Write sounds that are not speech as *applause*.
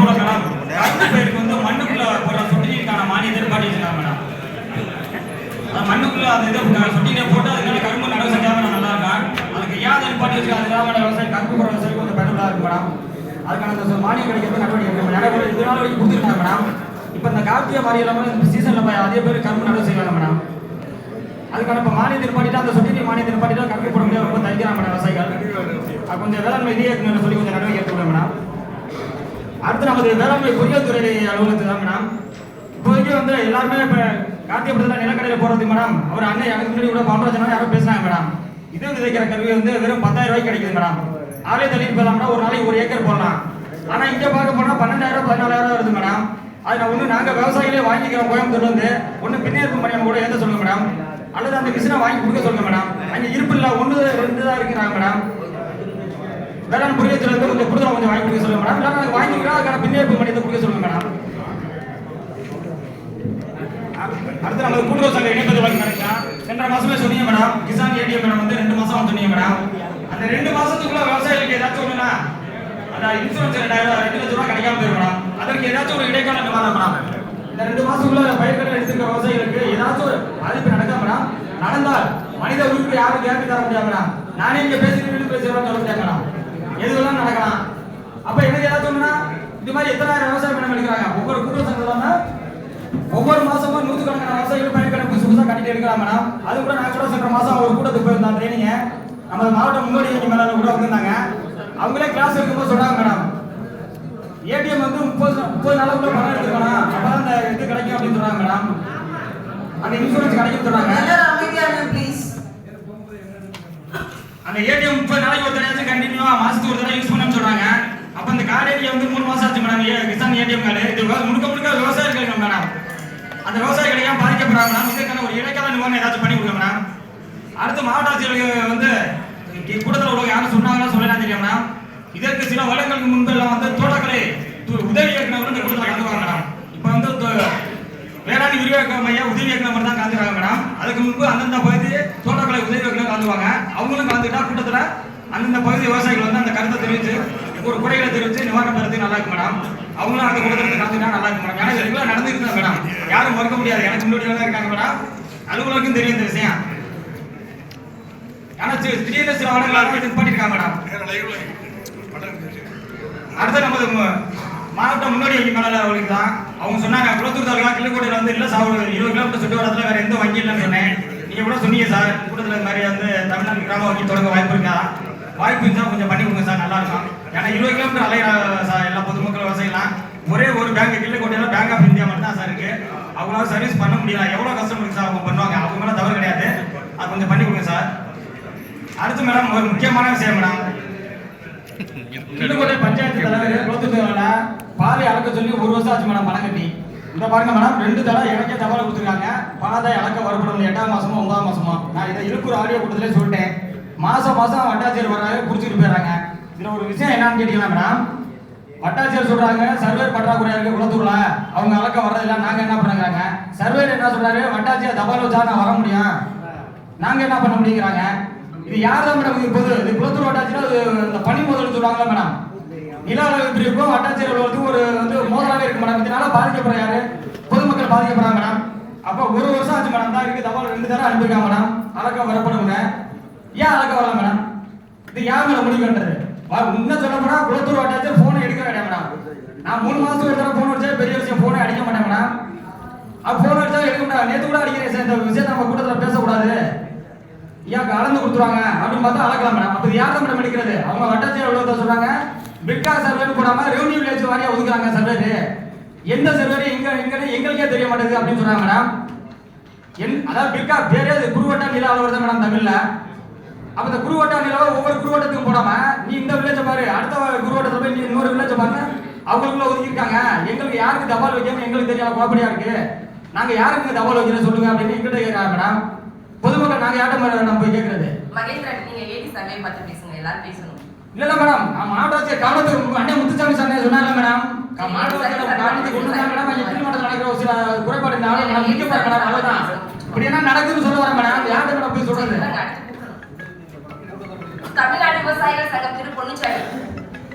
போல மேடம் கரும்பு பயிருக்கு வந்து மண்ணுக்குள்ள போடுற சொட்டு நீருக்கான மானியத்தை பாட்டி வச்சிருக்காங்க மேடம் மண்ணுக்குள்ள அந்த இதை சொட்டு போட்டு அதனால கரும்பு நடவு செஞ்சாங்க நல்லா இருக்கும். அதுக்கு ஏன் அதை பாட்டி வச்சிருக்காங்க. அதுக்காக விவசாயம் கரும்பு போடுற விவசாயம் கொஞ்சம் பயனுள்ளதா இருக்கு மேடம். அதுக்கான அந்த மானியம் கிடைக்கிறது நடவடிக்கை எடுக்கணும். நிறைய இது நாள் வரைக்கும் கொடுத்துருக்காங்க மேடம். இப்போ இந்த கார்த்திகை மாதிரி இல்லாமல் இந்த சீசனில் அதே பேர் கரும்பு நடவு செய்வாங்க மேடம். அதுக்கான இப்போ மானியத்தை நிப்பாட்டிட்டு அந்த சொட்டு நீர் மானியத்தை நிப்பாட்டிட்டு கரும்பு போட முடியாது ரொம்ப தவிக்கிறாங்க மேடம் விவசாயிகள். கொஞ்சம் வேளாண்மை இதே சொல்லி கொஞ்சம் நடவடிக்கை எடுத்துக்கணும் மேடம். அடுத்து நமது வேளாண்மை பொறியியல் துறை அலுவலகத்துக்கு தான் மேடம் இப்போதைக்கு வந்து எல்லாருமே இப்போ கார்த்திகப்படத்தில் நிலக்கடையில் போகிறதுக்கு மேடம் அவர் அண்ணன் எனக்கு முன்னாடி கூட பாண்டராஜனா யாரும் பேசுனாங்க மேடம் இது விதைக்கிற கருவி வந்து வெறும் பத்தாயிரம் ரூபாய்க்கு கிடைக்குது மேடம் ஆளே தள்ளிட்டு போகலாம்னா ஒரு நாளைக்கு ஒரு ஏக்கர் போடலாம். ஆனால் இங்கே பார்க்க போனால் பன்னெண்டாயிரம் பதினாலாயிரம் வருது மேடம் அது நான் ஒன்று நாங்கள் விவசாயிகளே வாங்கிக்கிறோம் கோயம்புத்தூர்ல இருந்து. ஒன்று பின்னேற்பு மணியம் கூட ஏற்ற சொல்லுங்க மேடம் அல்லது அந்த மிஷினை வாங்கி கொடுக்க சொல்லுங்க மேடம் அங்கே இருப்பு இல்லை ஒன்று ரெண்டு தான் இருக்கிறாங்க மேடம் வேளாண் பொறியியத்துல இருந்து கொஞ்சம் கூடுதலா கொஞ்சம் வாங்கி கொடுக்க சொல்லுங்க மேடம் வேளாண் வாங்கி அதுக்கான பின்னேற்பு மணியத்தை கொடுக்க சொல்லுங்க மேடம் அடுத்து நம்ம கூட்டுறவு சங்க இணைப்பது வழி நடக்கலாம் சென்ற மாசமே சொன்னீங்க மேடம் கிசான் ஏடிஎம் மேடம் வந்து ரெண்டு மாசம் சொன்னீங்க மேடம் அந்த ரெண்டு மாசத்துக்குள்ள விவசாயிகளுக்கு ஏதாச்சும் ஒண்ணுனா அந்த இன்சூரன்ஸ் ரெண்டாயிரம் ரெண்டு லட்சம் ரூபாய் கிடைக்காம போயிடும் மேடம் அதற்கு ஏதாச்சும் ஒரு இடைக்கால நிவாரணம் மேடம் இந்த ரெண்டு மாசத்துக்குள்ள பயிர்கடன் எடுத்துக்கிற விவசாயிகளுக்கு ஏதாச்சும் ஒரு பாதிப்பு நடக்காம மேடம் நடந்தால் மனித உறுப்பு யாரும் கேட்டு தர முடியாது மேடம் நானே இங்க பேசிட்டு பேசுறேன் சொல்ல முடியாது மேடம் எதுவெல்லாம் நடக்கலாம்? அப்ப எனக்கு ஏதாச்சும் ஒண்ணுனா இந்த மாதிரி எத்தனாயிரம் விவசாயம் பண்ண எடுக்கிறாங்க ஒவ்வொரு கூட்டுறவு சங்கத்துல ஒவ்வொரு மாசமும் நூற்றுக்கணக்கான விவசாயிகள் பயிர்க்கடன் புதுசு புதுசாக கட்டிட்டு இருக்கிறாங்க மேடம். அது கூட நான் கூட சென்ற மாசம் ஒரு கூட்டத்துக்கு போயிருந்தேன் ட்ரைனிங்க நம்ம மாவட்ட முன்னோடி மேல கூட வந்திருந்தாங்க. அவங்களே கிளாஸ் எடுக்கும்போது சொல்றாங்க மேடம். ஏடிஎம் வந்து முப்பது முப்பது நாளுக்குள்ள பணம் எடுத்துக்கணும் அப்பதான் அந்த இது கிடைக்கும் அப்படின்னு சொல்றாங்க மேடம். அந்த இன்சூரன்ஸ் கிடைக்கும் சொல்றாங்க. அந்த ஏடிஎம் முப்பது நாளைக்கு ஒரு தடவை மாசத்துக்கு ஒரு தடவை யூஸ் பண்ணணும்னு சொல்றாங்க. அப்ப இந்த கார்டு ஏடிஎம் வந்து மூணு மாசம் ஆச்சு மேடம் ஏ- கிசான் ஏடிஎம் கார்டு இது முழுக்க முழுக்க விவசாயிகள் மேடம் அந்த விவசாய ஏன் பாதிக்கப்படுறாங்க இதுக்கான ஒரு இடைக்கால நிவாரணம் ஏதாச்சும் பண்ணி கொடுங்க மேடம் அடுத்து மாவட்ட ஆட்சியர்களுக்கு வந்து கூட்டத்தில் உள்ளவங்க யாரும் சொன்னாங்கன்னா சொல்லலாம் தெரியும் மேடம் இதற்கு சில வருடங்களுக்கு முன்பு எல்லாம் வந்து தோட்டக்கலை உதவி இயக்குநர் இந்த கூட்டத்தில் கலந்துவாங்க மேடம் இப்போ வந்து வேளாண் விரிவாக்க மைய உதவி இயக்குனர் தான் கலந்துருக்காங்க மேடம் அதுக்கு முன்பு அந்தந்த பகுதி தோட்டக்கலை உதவி இயக்குனர் கலந்துவாங்க. அவங்களும் கலந்துட்டா கூட்டத்தில் அந்தந்த பகுதி விவசாயிகள் வந்து அந்த கருத்தை தெரிவித்து ஒரு குறைகளை தெரிவித்து நிவாரணம் பெறது நல்லா இருக்கு மேடம் அவங்களும் அந்த கூட்டத்தில் கலந்துட்டா நல்லா இருக்கு மேடம் ஏன்னா இது ரெகுலர் தான் மேடம் யாரும் மறுக்க முடியாது. எனக்கு முன்னாடி தான் இருக்காங்க மேடம் அலுவலருக்கும் தெரியும் இந்த விஷயம். ஆனா சரி திடீர்னு சில வருடங்களாக இது பண்ணிருக்காங்க மேடம் அடுத்து நமது ம- மாவட்ட முன்னாடி வங்கி மேலாளர் அவர்களுக்கு தான். அவங்க சொன்னாங்க குளத்தூர் தாலுகா கிள்ளுக்கோட்டையில் வந்து இல்லை சார் ஒரு இருபது கிலோமீட்டர் சுற்று வரத்துல வேற எந்த வங்கி இல்லைன்னு சொன்னேன். நீங்க கூட சொன்னீங்க சார் கூட்டத்தில் இந்த மாதிரி வந்து தமிழ்நாடு கிராம வங்கி தொடங்க வாய்ப்பு இருக்கா? வாய்ப்பு இருந்தா கொஞ்சம் பண்ணி கொடுங்க சார் நல்லா இருக்கும். ஏன்னா இருபது கிலோமீட்டர் அலையிற சார் எல்லா பொதுமக்கள் விவசாயிலாம் ஒரே ஒரு பேங்க் கிள்ளுக்கோட்டையில் பேங்க் ஆஃப் இந்தியா மட்டும் தான் சார் இருக்கு. அவங்களால சர்வீஸ் பண்ண முடியல. எவ்வளவு கஷ்டம் இருக்கு சார் அவங்க பண்ணுவாங்க? அவங்க மேல தவறு கிடையாது. அது கொஞ்சம் பண்ணி கொடுங்க சார். அடுத்து மேடம் ஒரு முக்கியமான விஷயம் மேடம் *laughs* கிள்ளுக்கோட்டை பஞ்சாயத்து தலைவர் பாலை அளக்க சொல்லி ஒரு வருஷம் ஆச்சு மேடம் பணம் கட்டி இந்த பாருங்க மேடம் ரெண்டு தடவை எனக்கே தகவல் கொடுத்துருக்காங்க. பணத்தை இழக்க வரப்படும் எட்டாம் மாசமோ ஒன்பதாம் மாசமா. நான் இதை இருக்கிற ஆடியோ கூட்டத்திலே சொல்லிட்டேன். மாசம் மாசம் வட்டாட்சியர் வர்றாங்க பிடிச்சிட்டு போயிடுறாங்க. இதுல ஒரு விஷயம் என்னன்னு கேட்டீங்கன்னா மேடம் வட்டாட்சியர் சொல்றாங்க சர்வேர் பற்றாக்குறையா இருக்கு குளத்தூர்ல. அவங்க அளக்க வர்றதில்ல நாங்க என்ன பண்ணுறாங்க சர்வேர் என்ன சொல்றாரு? வட்டாட்சியர் தபால் வச்சா நான் வர முடியும். நாங்க என்ன பண்ண முடியுங்கிறாங்க? இது யார் தான் மேடம் இது பொது? இது குளத்தூர் வட்டாட்சியில் இந்த பனி முதல் சொல்றாங்களா மேடம் இல்லாத அளவு பிரிவுக்கும் வட்டாட்சியர் அலுவலகத்துக்கும் ஒரு வந்து மோதலாவே இருக்கு மேடம் இதனால பாதிக்கப்படுற யாரு? பொதுமக்கள் பாதிக்கப்படுறாங்க மேடம் அப்போ ஒரு வருஷம் ஆச்சு மேடம் தான் இருக்கு தபால் ரெண்டு தடவை அனுப்பியிருக்காங்க மேடம் அளக்க வரப்படுங்க ஏன் அழகா வரல மேடம் இது யார் மேடம் முடிவு பண்றது? இன்னும் சொல்ல போனா குளத்தூர் வட்டாட்சியர் போனை எடுக்க வேண்டாம் மேடம் நான் மூணு மாசத்துக்கு ஒரு தடவை போன் அடிச்சா பெரிய விஷயம் போனை அடிக்க மாட்டேன் மேடம் அப்ப போன் அடிச்சா எடுக்க மாட்டேன். நேத்து கூட அடிக்கிறேன் சார். இந்த விஷயத்தை நம்ம கூட்டத்தில் பேசக்கூடாது. ஏன் கலந்து கொடுத்துருவாங்க? அப்படின்னு பார்த்தா அழகலாம் மேடம் அப்போ யார் மேடம் எடுக்கிறது? அவங்க வட்டாட்சியர் அலுவலகத்தை சொல்றாங்க? பிட்கா சர்வேன்னு போடாம ரெவன்யூ வில்லேஜ் வாரியா ஒதுக்குறாங்க சர்வேரு. எந்த சர்வேரு? எங்க எங்கன்னு எங்களுக்கே தெரிய மாட்டேங்குது அப்படின்னு சொல்றாங்க மேடம் என் அதாவது பிட்கா பேரே அது குருவட்டா நில அளவு தான் மேடம் தமிழ்ல. அப்ப இந்த குருவட்டா நிலவை ஒவ்வொரு குருவட்டத்துக்கும் போடாம நீ இந்த வில்லேஜ் பாரு அடுத்த குருவட்டத்தில் போய் நீ இன்னொரு வில்லேஜ் பாருங்க. அவங்களுக்குள்ள ஒதுக்கியிருக்காங்க. எங்களுக்கு யாருக்கு தபால் வைக்காம எங்களுக்கு தெரியாத குழப்படியா இருக்கு. நாங்க யாருக்கு தபால் வைக்கிறோம் சொல்லுங்க அப்படின்னு எங்கிட்ட கேட்கறாங்க மேடம் பொதுமக்கள் நாங்க யார்ட்ட நம்ம போய் கேட்கறது மகேந்திரன் நீங்க ஏடி சர்வே பார்த்து பேசுங்க. எல்லாரும் பேசணும். இல்ல மேடம். நான் மாவட்ட ஆட்சியர் கவனத்துக்கு அண்ணன் முத்துசாமி சார் சொன்னாங்க மேடம். க- மாவட்ட ஆட்சியர் கவனத்துக்கு கொண்டு வந்தாங்க மேடம் இங்க கீழ்மட்டத்தில் நடக்கிற ஒரு சில குறைபாடு மேடம். அவ்வளவுதான். இப்படி என்ன நடக்குதுன்னு சொல்ல வரேன் மேடம். யார்கிட்ட மேடம் போய் சொல்றது. தமிழ்நாடு விவசாயிகள் சங்கம் திரு பொன்னுச்சாமி.